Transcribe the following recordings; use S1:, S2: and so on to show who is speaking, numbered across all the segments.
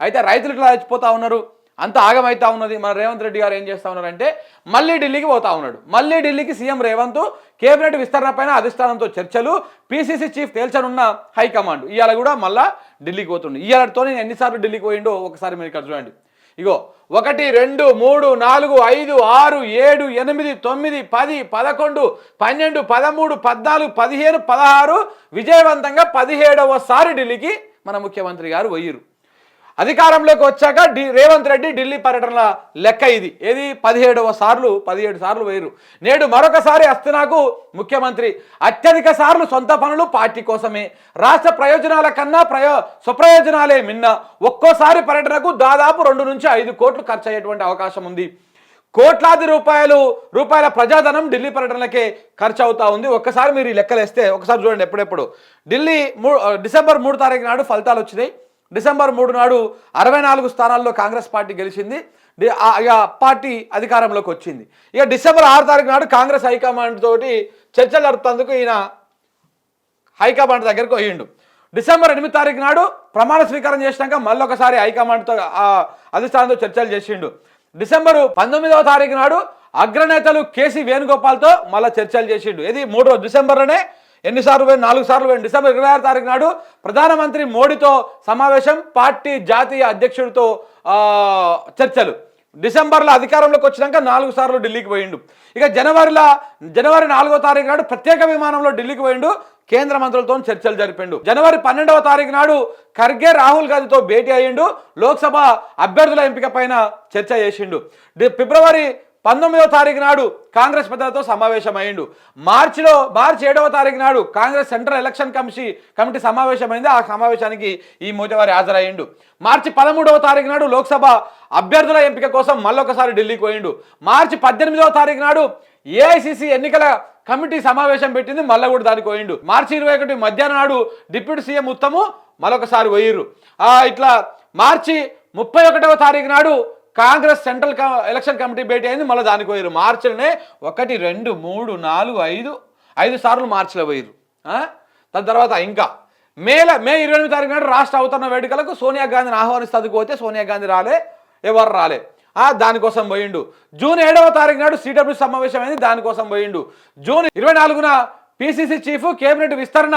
S1: అయితే రైతులు ఇట్లా చచ్చిపోతా ఉన్నారు. అంత ఆగమైతా ఉన్నది. మన రేవంత్ రెడ్డి గారు ఏం చేస్తా ఉన్నారంటే మళ్ళీ ఢిల్లీకి పోతా ఉన్నాడు. మళ్ళీ ఢిల్లీకి సీఎం రేవంత్ కేబినెట్ విస్తరణ పైన అధిష్టానంతో చర్చలు. పీసీసీ చీఫ్ తేల్చనున్న హైకమాండ్ ఇవాళ కూడా మళ్ళా ఢిల్లీకి పోతుండు. ఇవాళతో నేను ఎన్నిసార్లు ఢిల్లీకి పోయిండో ఒకసారి మీరు ఇక్కడ చూడండి. ఇగో ఒకటి రెండు మూడు నాలుగు ఐదు ఆరు ఏడు ఎనిమిది తొమ్మిది పది పదకొండు పన్నెండు పదమూడు పద్నాలుగు పదిహేను పదహారు విజయవంతంగా పదిహేడవసారి ఢిల్లీకి మన ముఖ్యమంత్రి గారు పోయిరు అధికారంలోకి వచ్చాక డి రేవంత్ రెడ్డి ఢిల్లీ పర్యటనల లెక్క ఇది. ఏది? పదిహేడవ సార్లు పదిహేడు సార్లు వేరు నేడు మరొకసారి అస్తనాకు ముఖ్యమంత్రి. అత్యధిక సార్లు సొంత పనులు పార్టీ కోసమే. రాష్ట్ర ప్రయోజనాల కన్నా ప్రయో స్వప్రయోజనాలే మిన్న. ఒక్కోసారి పర్యటనకు దాదాపు రెండు నుంచి ఐదు కోట్లు ఖర్చు అయ్యేటువంటి అవకాశం ఉంది. కోట్లాది రూపాయలు రూపాయల ప్రజాధనం ఢిల్లీ పర్యటనలకే ఖర్చు అవుతా ఉంది. ఒక్కసారి మీరు ఈ లెక్కలేస్తే ఒకసారి చూడండి ఎప్పుడెప్పుడు. ఢిల్లీ మూ డిసెంబర్ మూడు తారీఖు నాడు ఫలితాలు వచ్చినాయి. డిసెంబర్ మూడు నాడు అరవై నాలుగు స్థానాల్లో కాంగ్రెస్ పార్టీ గెలిచింది. ఇక పార్టీ అధికారంలోకి వచ్చింది. ఇక డిసెంబర్ ఆరు తారీఖు నాడు కాంగ్రెస్ హైకమాండ్ తోటి చర్చలు జరుపుతందుకు ఈయన హైకమాండ్ దగ్గరికి పోయిండు. డిసెంబర్ ఎనిమిది తారీఖు నాడు ప్రమాణ స్వీకారం చేసినాక మళ్ళీ ఒకసారి హైకమాండ్తో అధిష్టానంతో చర్చలు చేసిండు. డిసెంబరు పంతొమ్మిదవ తారీఖు నాడు అగ్రనేతలు కేసీ వేణుగోపాల్తో మళ్ళీ చర్చలు చేసిండు. ఇది మూడు రోజు డిసెంబర్లోనే ఎన్నిసార్లు పోయి నాలుగు సార్లు పోయింది డిసెంబర్ ఇరవై ఆరు తారీఖు నాడు ప్రధానమంత్రి మోడీతో సమావేశం పార్టీ జాతీయ అధ్యక్షుడితో చర్చలు. డిసెంబర్లో అధికారంలోకి వచ్చినాక నాలుగు సార్లు ఢిల్లీకి పోయిండు. ఇక జనవరిలో జనవరి నాలుగో తారీఖు నాడు ప్రత్యేక విమానంలో ఢిల్లీకి పోయిండు. కేంద్ర మంత్రులతో చర్చలు జరిపిండు. జనవరి పన్నెండవ తారీఖు నాడు ఖర్గే రాహుల్ గాంధీతో భేటీ అయ్యిండు. లోక్సభ అభ్యర్థుల ఎంపిక పైన చర్చ చేసిండు. ఫిబ్రవరి పంతొమ్మిదవ తారీఖు నాడు కాంగ్రెస్ పెద్దలతో సమావేశమైండు మార్చిలో మార్చి ఏడవ తారీఖు నాడు Congress central election commission committee సమావేశమైంది. ఆ సమావేశానికి ఈ మోజవారి హాజరయ్యిండు. మార్చి పదమూడవ తారీఖు నాడు లోక్సభ అభ్యర్థుల ఎంపిక కోసం మళ్ళొకసారి ఢిల్లీకి పోయిండు. మార్చి పద్దెనిమిదవ తారీఖు నాడు ఏఐసిసి ఎన్నికల కమిటీ సమావేశం పెట్టింది. మళ్ళీ కూడా దానికి పోయిండు. మార్చి ఇరవై ఒకటి మధ్యాహ్నం నాడు డిప్యూటీ సీఎం ఉత్తము మరొకసారి పోయిర్రు. ఆ, ఇట్లా మార్చి ముప్పై ఒకటవ తారీఖు నాడు కాంగ్రెస్ సెంట్రల్ క- ఎలక్షన్ కమిటీ భేటీ అయింది మళ్ళీ దానికి పోయారు మార్చిలోనే ఒకటి రెండు మూడు నాలుగు ఐదు ఐదు సార్లు మార్చిలో పోయారు దాని తర్వాత ఇంకా. మేల మే ఇరవై ఎనిమిది తారీఖు నాడు రాష్ట్ర అవతరణ వేడుకలకు సోనియా గాంధీని ఆహ్వానిస్తూ పోతే సోనియా గాంధీ రాలే ఎవరు రాలే. దానికోసం పోయిండు. జూన్ ఏడవ తారీఖు నాడు సిడబ్ల్యూ సమావేశం అయింది దానికోసం పోయిండు. జూన్ ఇరవై నాలుగున పిసిసి చీఫ్ కేబినెట్ విస్తరణ.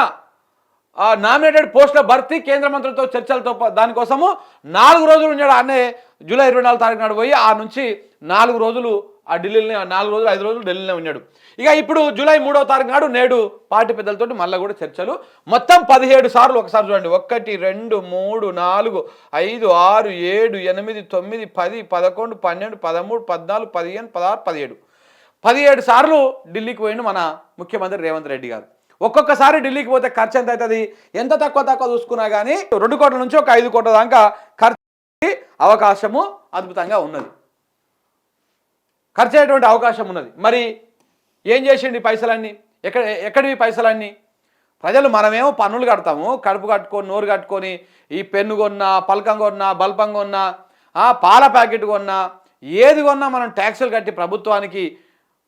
S1: నామినేటెడ్ పోస్టుల భర్తీ కేంద్ర మంత్రులతో చర్చలతో దానికోసము నాలుగు రోజులు ఉన్నాడు. అనే జూలై ఇరవై నాలుగు తారీఖు నాడు పోయి ఆ నుంచి నాలుగు రోజులు ఆ ఢిల్లీలోనే నాలుగు రోజులు ఐదు రోజులు ఢిల్లీలో ఉన్నాడు. ఇక ఇప్పుడు జూలై మూడవ తారీఖు నాడు నేడు పార్టీ పెద్దలతో మళ్ళీ కూడా చర్చలు. మొత్తం పదిహేడు సార్లు ఒకసారి చూడండి. ఒకటి రెండు మూడు నాలుగు ఐదు ఆరు ఏడు ఎనిమిది తొమ్మిది పది పదకొండు పన్నెండు పదమూడు పద్నాలుగు పదిహేను పదహారు పదిహేడు. పదిహేడు సార్లు ఢిల్లీకి పోయిండు మన ముఖ్యమంత్రి రేవంత్ రెడ్డి గారు. ఒక్కొక్కసారి ఢిల్లీకి పోతే ఖర్చు ఎంత అవుతుంది? ఎంత తక్కువ తక్కువ చూసుకున్నా కానీ రెండు కోట్ల నుంచి ఒక ఐదు కోట్ల దాకా ఖర్చు అవకాశము అద్భుతంగా ఉన్నది. ఖర్చు అయ్యేటువంటి అవకాశం ఉన్నది. మరి ఏం చేసిండు పైసలన్నీ? ఎక్కడ ఎక్కడివి పైసలన్నీ? ప్రజలు మనమేమో పన్నులు కడతాము. కడుపు కట్టుకొని నోరు కట్టుకొని ఈ పెన్ను కొన్నా పలకం కొన్నా బల్పం కొన్నా పాల ప్యాకెట్ కొన్నా ఏది కొన్నా మనం ట్యాక్సులు కట్టి ప్రభుత్వానికి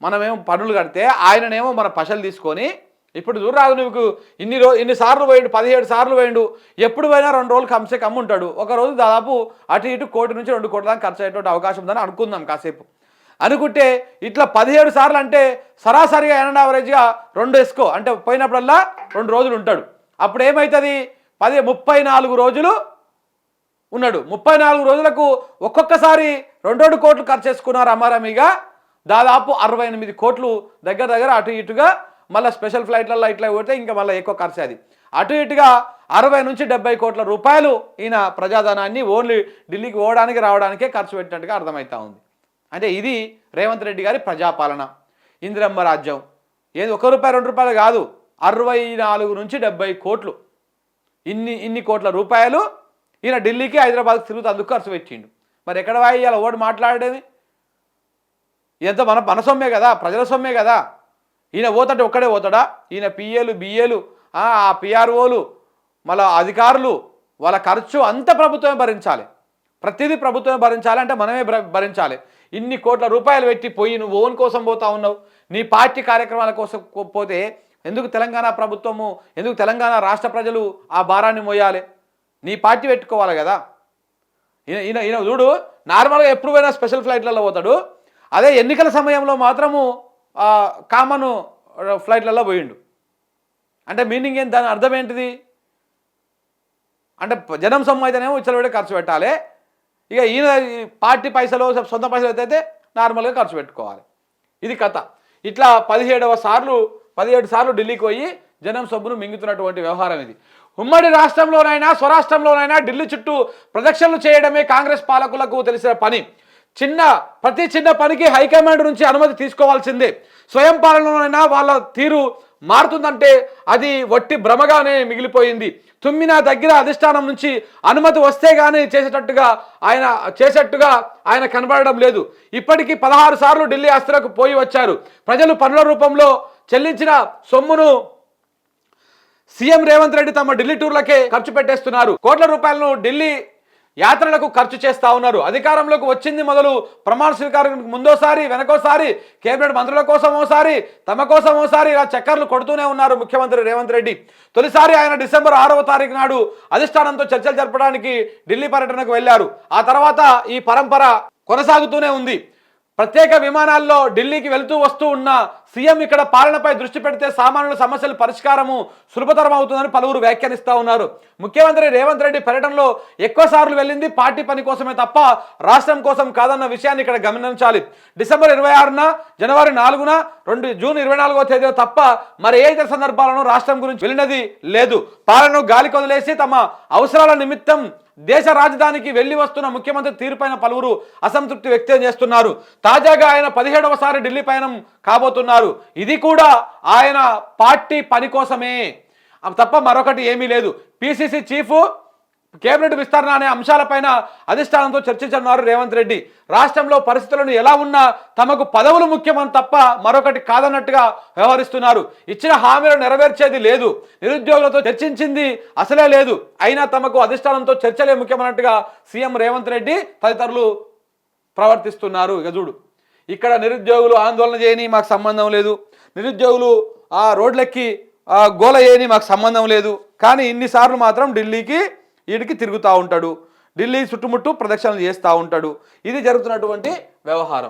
S1: మనమేమో పన్నులు కడితే ఆయననేమో మన పశలు తీసుకొని ఇప్పుడు చూడరాదు నువ్వు ఇన్ని రో ఇన్ని సార్లు పోయిండు పదిహేడు సార్లు పోయిండు. ఎప్పుడు పోయినా రెండు రోజులు కమ్సే కమ్ ఉంటాడు ఒక రోజు దాదాపు అటు ఇటు కోటి నుంచి రెండు కోట్ల దాకా ఖర్చు అయ్యేటువంటి అవకాశం ఉందని అనుకుందాం కాసేపు. అనుకుంటే ఇట్లా పదిహేడు సార్లు అంటే సరాసరిగా ఎన్ యావరేజ్గా రెండు వేసుకో అంటే పోయినప్పుడల్లా రెండు రోజులు ఉంటాడు. అప్పుడు ఏమవుతుంది పది ముప్పై నాలుగు రోజులు ఉన్నాడు. ముప్పై నాలుగు రోజులకు ఒక్కొక్కసారి రెండు రెండు కోట్లు ఖర్చు చేసుకున్నారు అమారమిగా. దాదాపు అరవై ఎనిమిది కోట్లు దగ్గర దగ్గర అటు ఇటుగా మళ్ళీ స్పెషల్ ఫ్లైట్లలో ఇట్లా పోతే ఇంకా మళ్ళీ ఎక్కువ ఖర్చు అది. అటు ఇటుగా అరవై నుంచి డెబ్బై కోట్ల రూపాయలు ఈయన ప్రజాధనాన్ని ఓన్లీ ఢిల్లీకి పోవడానికి రావడానికే ఖర్చు పెట్టినట్టుగా అర్థమవుతా ఉంది. అంటే ఇది రేవంత్ రెడ్డి గారి ప్రజాపాలన. ఇందిరమ్మ రాజ్యం. ఏది ఒక రూపాయి రెండు రూపాయలు కాదు. అరవై నాలుగు నుంచి డెబ్బై కోట్లు. ఇన్ని ఇన్ని కోట్ల రూపాయలు ఈయన ఢిల్లీకి హైదరాబాద్కి తిరుగుతూ అందుకు ఖర్చు పెట్టిండు. మరి ఎక్కడ వాయియాలి ఓడి మాట్లాడేది? ఎంత మన మన సొమ్మే కదా ప్రజల సొమ్మే కదా. ఈయన పోతాడు ఒక్కడే పోతాడా? ఈయన పిఏలు బిఏలు ఆ పిఆర్ఓలు మళ్ళీ అధికారులు వాళ్ళ ఖర్చు అంత ప్రభుత్వమే భరించాలి. ప్రతిదీ ప్రభుత్వమే భరించాలి అంటే మనమే భర- భరించాలి. ఇన్ని కోట్ల రూపాయలు పెట్టి పోయి నువ్వు ఓన్ కోసం పోతా ఉన్నావు నీ పార్టీ కార్యక్రమాల కోసం పోతే ఎందుకు తెలంగాణ ప్రభుత్వము ఎందుకు తెలంగాణ రాష్ట్ర ప్రజలు ఆ భారాన్ని మోయాలి? నీ పార్టీ పెట్టుకోవాలి కదా. ఈయన ఈయన ఈయన చూడు నార్మల్గా ఎప్పుడు పోయినా స్పెషల్ ఫ్లైట్లలో పోతాడు. అదే ఎన్నికల సమయంలో మాత్రము కామన్ ఫ్లైట్లలో పోయిండు. అంటే మీనింగ్ ఏంటి? దాని అర్థం ఏంటిది? అంటే జనం సొమ్ము అయితేనేమో ఇచ్చలవిడే ఖర్చు పెట్టాలి. ఇక ఈయన ఈ పార్టీ పైసలు సొంత పైసలు అయితే నార్మల్గా ఖర్చు పెట్టుకోవాలి. ఇది కథ. ఇట్లా పదిహేడవ సార్లు పదిహేడు సార్లు ఢిల్లీకి పోయి జనం సొమ్మును మింగుతున్నటువంటి వ్యవహారం ఇది. ఉమ్మడి రాష్ట్రంలోనైనా స్వరాష్ట్రంలోనైనా ఢిల్లీ చుట్టూ ప్రదక్షిణలు చేయడమే కాంగ్రెస్ పాలకులకు తెలిసిన పని. చిన్న ప్రతి చిన్న పనికి హైకమాండ్ నుంచి అనుమతి తీసుకోవాల్సిందే. స్వయం పాలనలోనైనా వాళ్ళ తీరు మారుతుందంటే అది వట్టి భ్రమగానే మిగిలిపోయింది. తుమ్మిన దగ్గర అధిష్టానం నుంచి అనుమతి వస్తే గానీ చేసేటట్టుగా ఆయన చేసేట్టుగా ఆయన కనబడడం లేదు. ఇప్పటికీ పదహారు సార్లు ఢిల్లీ ఆస్తులకు పోయి వచ్చారు. ప్రజలు పనుల రూపంలో చెల్లించిన సొమ్మును సీఎం రేవంత్ రెడ్డి తమ ఢిల్లీ టూర్లకే ఖర్చు పెట్టేస్తున్నారు. కోట్ల రూపాయలను ఢిల్లీ యాత్రలకు ఖర్చు చేస్తా ఉన్నారు. అధికారంలోకి వచ్చింది మొదలు ప్రమాణ స్వీకారానికి ముందోసారి వెనకోసారి కేబినెట్ మంత్రుల కోసం ఓసారి తమ కోసం ఓసారి ఇలా చక్కర్లు కొడుతూనే ఉన్నారు ముఖ్యమంత్రి రేవంత్ రెడ్డి. తొలిసారి ఆయన డిసెంబర్ ఆరవ తారీఖు నాడు అధిష్టానంతో చర్చలు జరపడానికి ఢిల్లీ పర్యటనకు వెళ్ళారు ఆ తర్వాత ఈ పరంపర కొనసాగుతూనే ఉంది. ప్రత్యేక విమానాల్లో ఢిల్లీకి వెళుతూ వస్తూ ఉన్న సీఎం ఇక్కడ పాలనపై దృష్టి పెడితే సామాన్యుల సమస్యల పరిష్కారము సులభతరం అవుతుందని పలువురు వ్యాఖ్యానిస్తూ ఉన్నారు. ముఖ్యమంత్రి రేవంత్ రెడ్డి పర్యటనలో ఎక్కువ సార్లు వెళ్ళింది పార్టీ పని కోసమే తప్ప రాష్ట్రం కోసం కాదన్న విషయాన్ని ఇక్కడ గమనించాలి. డిసెంబర్ ఇరవై ఆరున జనవరి నాలుగున రెండు జూన్ ఇరవై నాలుగో తేదీలో తప్ప మరి ఏ ఇతర సందర్భాలను రాష్ట్రం గురించి వెళ్ళినది లేదు. పాలనను గాలి కొదిలేసి తమ అవసరాల నిమిత్తం దేశ రాజధానికి వెళ్ళి వస్తున్న ముఖ్యమంత్రి తీరుపైన పలువురు అసంతృప్తి వ్యక్తం చేస్తున్నారు. తాజాగా ఆయన పదిహేడవసారి ఢిల్లీ పయనం కాబోతున్నారు. ఇది కూడా ఆయన పార్టీ పని కోసమే. తప్ప మరొకటి ఏమీ లేదు. పిసిసి చీఫ్ కేబినెట్ విస్తరణ అనే అంశాలపైన అధిష్టానంతో చర్చించనున్నారు రేవంత్ రెడ్డి. రాష్ట్రంలో పరిస్థితులను ఎలా ఉన్నా తమకు పదవులు ముఖ్యమని తప్ప మరొకటి కాదన్నట్టుగా వ్యవహరిస్తున్నారు. ఇచ్చిన హామీలు నెరవేర్చేది లేదు. నిరుద్యోగులతో చర్చించింది అసలే లేదు. అయినా తమకు అధిష్టానంతో చర్చలే ముఖ్యమన్నట్టుగా సీఎం రేవంత్ రెడ్డి తదితరులు ప్రవర్తిస్తున్నారు. ఇక చూడు. ఇక్కడ నిరుద్యోగులు ఆందోళన చేయని మాకు సంబంధం లేదు. నిరుద్యోగులు ఆ రోడ్లెక్కి గోల చేయని మాకు సంబంధం లేదు. కానీ ఇన్నిసార్లు మాత్రం ఢిల్లీకి వీడికి తిరుగుతూ ఉంటాడు. ఢిల్లీ చుట్టుముట్టు ప్రదక్షిణలు చేస్తూ ఉంటాడు. ఇది జరుగుతున్నటువంటి వ్యవహారం.